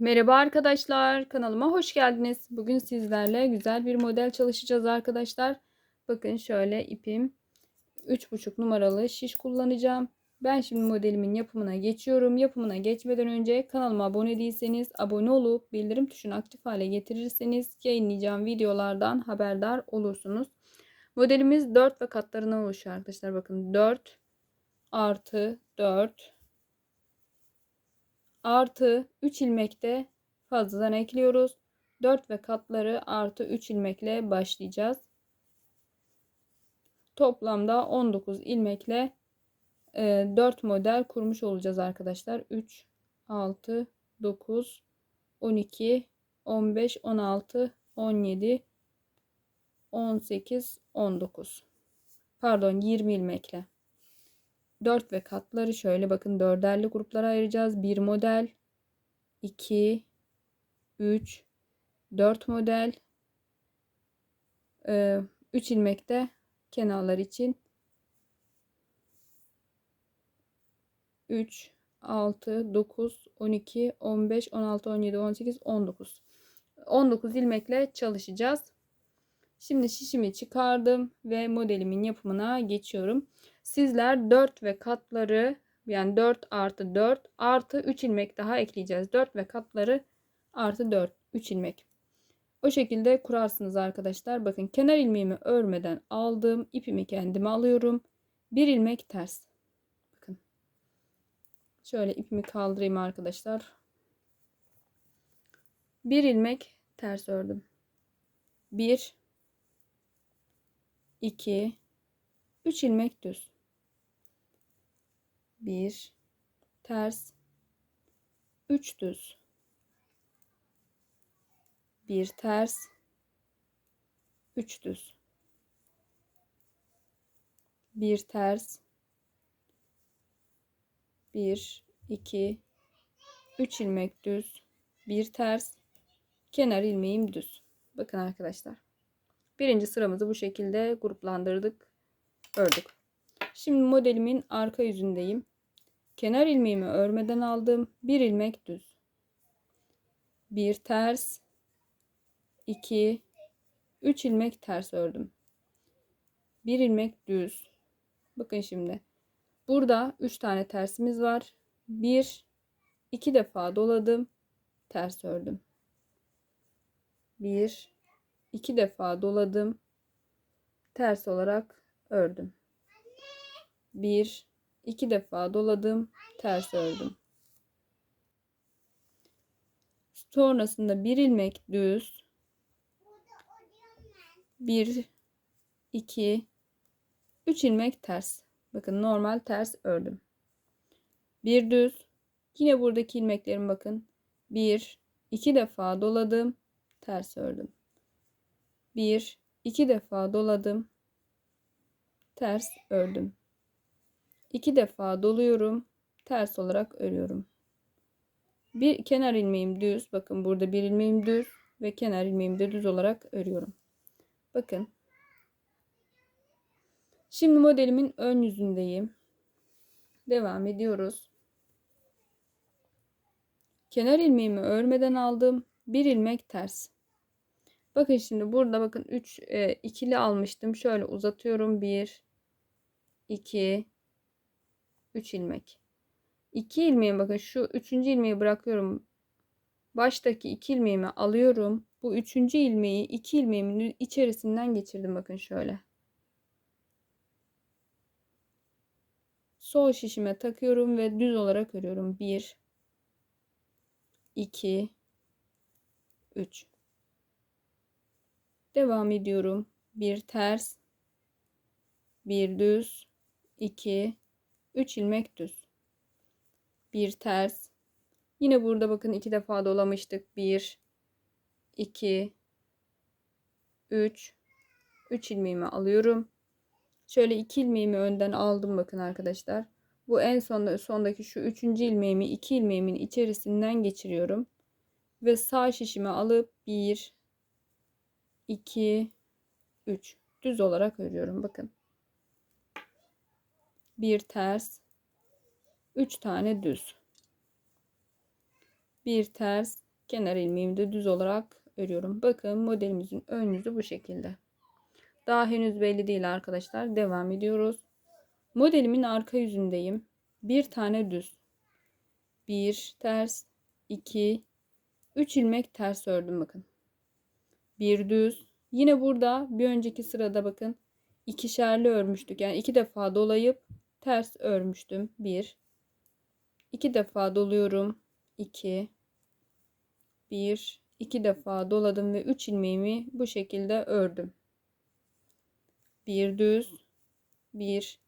Merhaba arkadaşlar, kanalıma hoş geldiniz. Bugün sizlerle güzel bir model çalışacağız arkadaşlar. Bakın şöyle ipim 3,5 numaralı şiş kullanacağım. Ben şimdi modelimin yapımına geçiyorum. Yapımına geçmeden önce kanalıma abone değilseniz abone olup bildirim tuşunu aktif hale getirirseniz yayınlayacağım videolardan haberdar olursunuz. Modelimiz 4 ve katlarından oluşuyor arkadaşlar. Bakın 4 artı 4 artı 3 ilmekte fazladan ekliyoruz. 4 ve katları artı 3 ilmekle başlayacağız. Toplamda 19 ilmekle 4 e, model kurmuş olacağız arkadaşlar. 3, 6, 9, 12, 15, 16, 17, 18, 19. Pardon 20 ilmekle. 4 ve katları şöyle bakın dörderli gruplara ayıracağız. 1 model, 2, 3, 4 model, 3 ilmekte kenarlar için 3, 6, 9, 12, 15, 16, 17, 18, 19. 19 ilmekle çalışacağız. Şimdi şişimi çıkardım ve modelimin yapımına geçiyorum. Sizler 4 ve katları yani 4 artı 4 artı 3 ilmek daha ekleyeceğiz. 4 ve katları artı 4 3 ilmek. O şekilde kurarsınız arkadaşlar. Bakın kenar ilmeğimi örmeden aldım. ipimi kendime alıyorum. Bir ilmek ters. Bakın. Şöyle ipimi kaldırayım arkadaşlar. Bir ilmek ters ördüm. 1 2 3 ilmek düz. 1 ters 3 düz. 1 ters 3 düz. 1 ters 1 2 3 ilmek düz, 1 ters, kenar ilmeğim düz. Bakın arkadaşlar. Birinci sıramızı bu şekilde gruplandırdık, ördük. Şimdi modelimin arka yüzündeyim. Kenar ilmeğimi örmeden aldım. Bir ilmek düz. Bir ters. 2 3 ilmek ters ördüm. Bir ilmek düz. Bakın şimdi. Burada 3 tane tersimiz var. 1 2 defa doladım. Ters ördüm. 1 2 defa doladım. Ters olarak ördüm. 1 2 defa doladım, ters ördüm. Sonrasında bir ilmek düz 1 2 3 ilmek ters. Bakın normal ters ördüm. Bir düz. Yine buradaki ilmeklerim bakın. 1 2 defa doladım, ters ördüm. 1 2 defa doladım, ters ördüm. İki defa doluyorum. Ters olarak örüyorum. Bir kenar ilmeğim düz. Bakın burada bir ilmeğim düz ve kenar ilmeğimi de düz olarak örüyorum. Bakın. Şimdi modelimin ön yüzündeyim. Devam ediyoruz. Kenar ilmeğimi örmeden aldım. Bir ilmek ters. Bakın şimdi burada bakın 3 e, ikili almıştım. Şöyle uzatıyorum. 1 2 3 ilmek. 2 ilmeği bakın şu 3. ilmeği bırakıyorum. Baştaki 2 ilmeğimi alıyorum. Bu 3. ilmeği 2 ilmeğimin içerisinden geçirdim bakın şöyle. Sol şişime takıyorum ve düz olarak örüyorum. 1 2 3 Devam ediyorum. Bir ters, bir düz, 2 3 ilmek düz. Bir ters. Yine burada bakın iki defa dolamıştık. 1 2 3 3 ilmeğimi alıyorum. Şöyle 2 ilmeğimi önden aldım bakın arkadaşlar. Bu en sonda, sondaki şu 3. ilmeğimi 2 ilmeğimin içerisinden geçiriyorum. Ve sağ şişimi alıp 1 2 3 düz olarak örüyorum bakın bir ters, üç tane düz. Bir ters, kenar ilmeğimi de düz olarak örüyorum. Bakın modelimizin ön yüzü bu şekilde. Daha henüz belli değil arkadaşlar. Devam ediyoruz. Modelimin arka yüzündeyim. Bir tane düz. Bir ters. 2 3 ilmek ters ördüm bakın. Bir düz. Yine burada bir önceki sırada bakın ikişerli örmüştük. Yani iki defa dolayıp ters örmüştüm. Bir. iki defa doluyorum. 2 1 2 defa doladım ve 3 ilmeğimi bu şekilde ördüm. Bir düz, bir,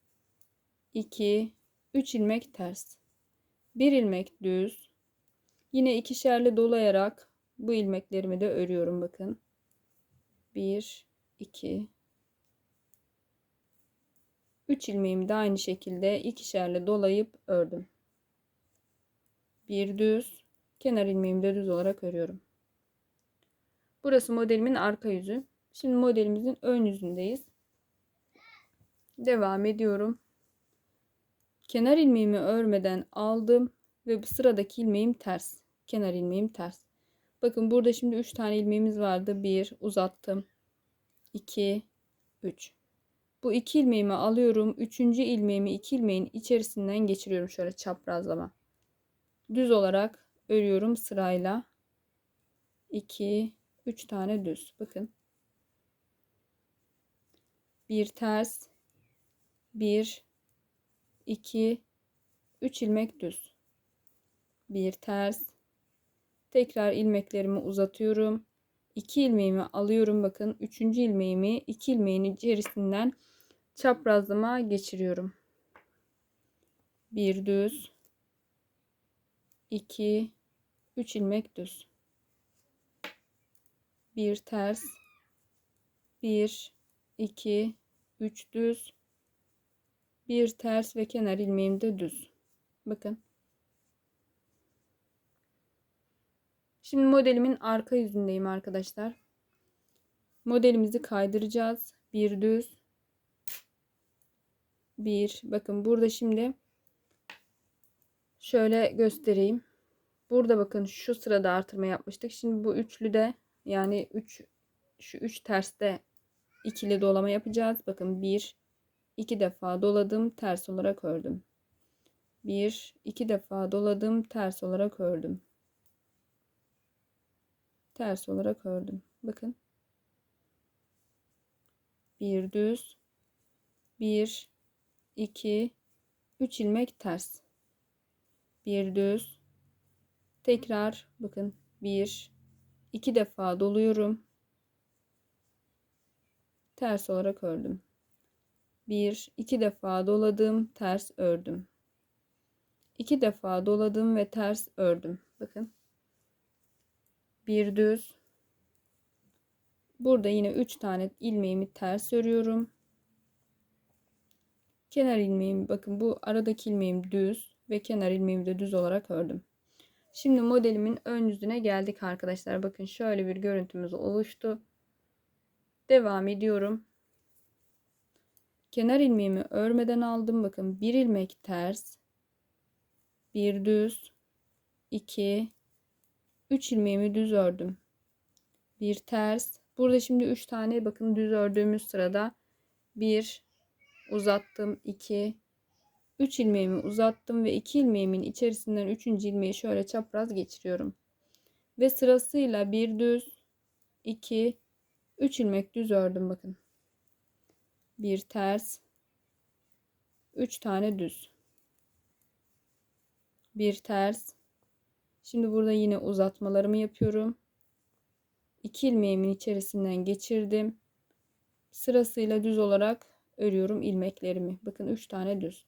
iki, üç ilmek ters. Bir ilmek düz. Yine ikişerli dolayarak bu ilmeklerimi de örüyorum bakın. Bir, iki, üç ilmeğimi de aynı şekilde ikişerli dolayıp ördüm. Bir düz, kenar ilmeğimi de düz olarak örüyorum. Burası modelimin arka yüzü. Şimdi modelimizin ön yüzündeyiz. Devam ediyorum. Kenar ilmeğimi örmeden aldım ve bu sıradaki ilmeğim ters. Kenar ilmeğim ters. Bakın burada şimdi 3 tane ilmeğimiz vardı. 1 uzattım. 2 3. Bu iki ilmeğimi alıyorum. Üçüncü ilmeğimi iki ilmeğin içerisinden geçiriyorum şöyle çaprazlama. Düz olarak örüyorum sırayla. 2 3 tane düz. Bakın. Bir ters, 1 2 3 ilmek düz. Bir ters. Tekrar ilmeklerimi uzatıyorum. 2 ilmeğimi alıyorum bakın. 3. ilmeğimi 2 ilmeğin içerisinden çaprazlama geçiriyorum. Bir düz. 2 3 ilmek düz. Bir ters. 1 2 3 düz bir ters ve kenar ilmeğim de düz. Bakın. Şimdi modelimin arka yüzündeyim arkadaşlar. Modelimizi kaydıracağız. Bir düz. Bir. Bakın burada şimdi şöyle göstereyim. Burada bakın şu sırada artırma yapmıştık. Şimdi bu üçlü de yani 3 şu 3 terste ikili dolama yapacağız. Bakın 1 2 defa doladım ters olarak ördüm. 1 2 defa doladım ters olarak ördüm. Ters olarak ördüm. Bakın. Bir düz. 1 2 3 ilmek ters. Bir düz. Tekrar bakın 1 2 defa doluyorum. Ters olarak ördüm bir iki defa doladım ters ördüm iki defa doladım ve ters ördüm bakın bir düz burada yine üç tane ilmeğimi ters örüyorum kenar ilmeğim bakın bu aradaki ilmeğim düz ve kenar ilmeğimi de düz olarak ördüm şimdi modelimin ön yüzüne geldik arkadaşlar bakın şöyle bir görüntümüz oluştu devam ediyorum Kenar ilmeğimi örmeden aldım. Bakın bir ilmek ters. Bir düz. 2 3 ilmeğimi düz ördüm. Bir ters. Burada şimdi 3 tane bakın düz ördüğümüz sırada 1 uzattım 2 3 ilmeğimi uzattım ve 2 ilmeğimin içerisinden 3. ilmeği şöyle çapraz geçiriyorum. Ve sırasıyla bir düz 2 3 ilmek düz ördüm bakın bir ters, üç tane düz. Bir ters. Şimdi burada yine uzatmalarımı yapıyorum. İki ilmeğimin içerisinden geçirdim. Sırasıyla düz olarak örüyorum ilmeklerimi. Bakın üç tane düz.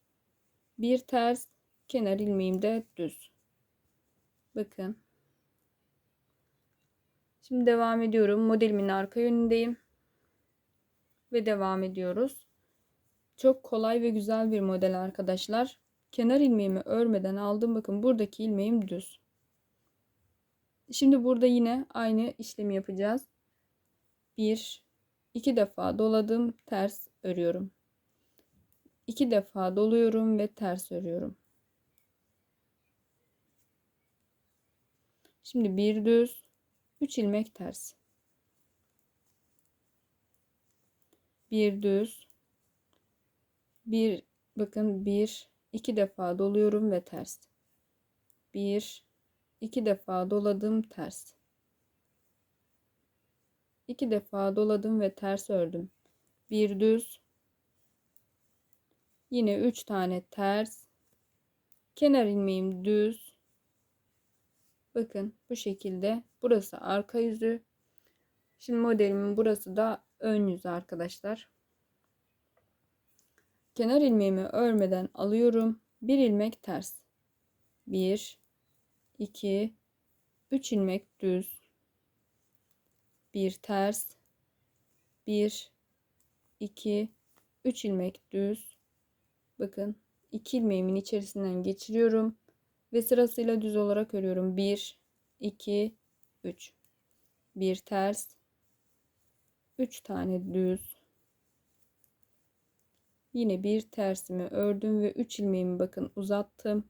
Bir ters, kenar ilmeğim de düz. Bakın. Şimdi devam ediyorum. Modelimin arka yönündeyim ve devam ediyoruz. Çok kolay ve güzel bir model arkadaşlar. Kenar ilmeğimi örmeden aldım. Bakın buradaki ilmeğim düz. Şimdi burada yine aynı işlemi yapacağız. Bir, iki defa doladım, ters örüyorum. İki defa doluyorum ve ters örüyorum. Şimdi bir düz, 3 ilmek ters. Bir düz, bir bakın bir iki defa doluyorum ve ters. Bir iki defa doladım ters. İki defa doladım ve ters ördüm. Bir düz, yine üç tane ters, kenar ilmeğim düz. Bakın bu şekilde. Burası arka yüzü. Şimdi modelimin burası da ön yüzü arkadaşlar. Kenar ilmeğimi örmeden alıyorum. Bir ilmek ters. 1 2 3 ilmek düz. Bir ters. 1 2 3 ilmek düz. Bakın 2 ilmeğimin içerisinden geçiriyorum ve sırasıyla düz olarak örüyorum. 1 2 3 bir ters 3 tane düz Yine bir tersimi ördüm ve 3 ilmeğimi bakın uzattım.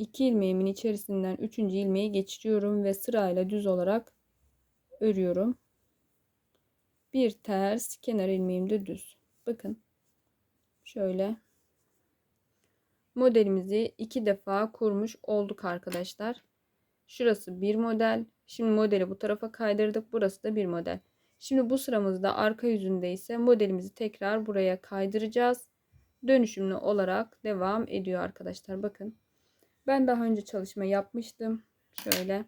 2 ilmeğimin içerisinden 3. ilmeği geçiriyorum ve sırayla düz olarak örüyorum. Bir ters, kenar ilmeğim de düz. Bakın. Şöyle modelimizi iki defa kurmuş olduk arkadaşlar. Şurası bir model. Şimdi modeli bu tarafa kaydırdık. Burası da bir model. Şimdi bu sıramızda arka yüzünde ise modelimizi tekrar buraya kaydıracağız. Dönüşümlü olarak devam ediyor arkadaşlar. Bakın. Ben daha önce çalışma yapmıştım. Şöyle.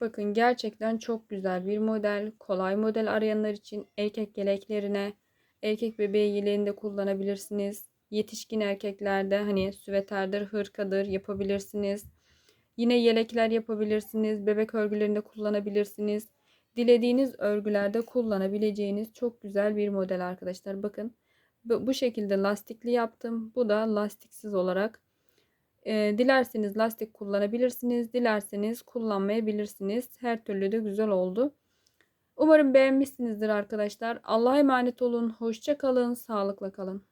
Bakın gerçekten çok güzel bir model. Kolay model arayanlar için erkek yeleklerine, erkek bebeği yeleğinde kullanabilirsiniz. Yetişkin erkeklerde hani süveterdir, hırkadır yapabilirsiniz. Yine yelekler yapabilirsiniz. Bebek örgülerinde kullanabilirsiniz dilediğiniz örgülerde kullanabileceğiniz çok güzel bir model arkadaşlar. Bakın bu şekilde lastikli yaptım. Bu da lastiksiz olarak. E, dilerseniz lastik kullanabilirsiniz. Dilerseniz kullanmayabilirsiniz. Her türlü de güzel oldu. Umarım beğenmişsinizdir arkadaşlar. Allah'a emanet olun. Hoşça kalın. Sağlıkla kalın.